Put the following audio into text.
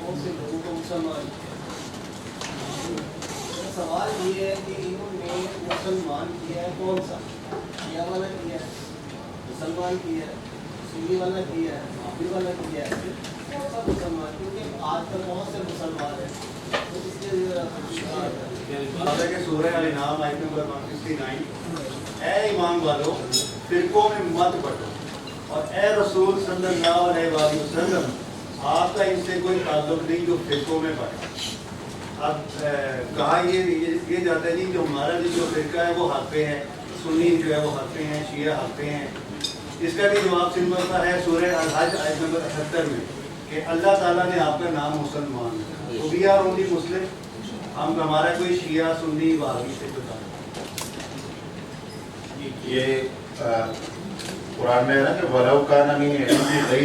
बहुत से लोगों को मुसलमान सवाल ये है कि इन्होंने मुसलमान किया है कौन सा? शिया वाला किया है? मुसलमान किया है? सुन्नी वाला किया है? हाफी वाला किया है? कौन सा मुसलमान? क्योंकि आज तक बहुत से मुसलमान हैं। तो इसके अल इनाम आयत नंबर 169 ए ईमान वालों, फिरकों में मत बटो। और ए रसूल सल्लल्लाहु अलैहि वसल्लम आपका इनसे कोई ताल्लुक नहीं जो फिरकों में बटा अब कहा ये ये, जाता है नहीं जो हमारा जो फिरका है वो हक पे है सुन्नी जो है वो हक पे हैं शिया हक पे हैं। इसका भी जवाब सिंपल सा है सूरह अल हज आयत नंबर अठहत्तर में कि अल्लाह ताला ने आपका नाम मुसलमान तो वी आर ओनली मुस्लिम। हम हमारा कोई शिया सुन्नी वाही से ताल्लुक ये कुरान में है ना कि वलव का नमी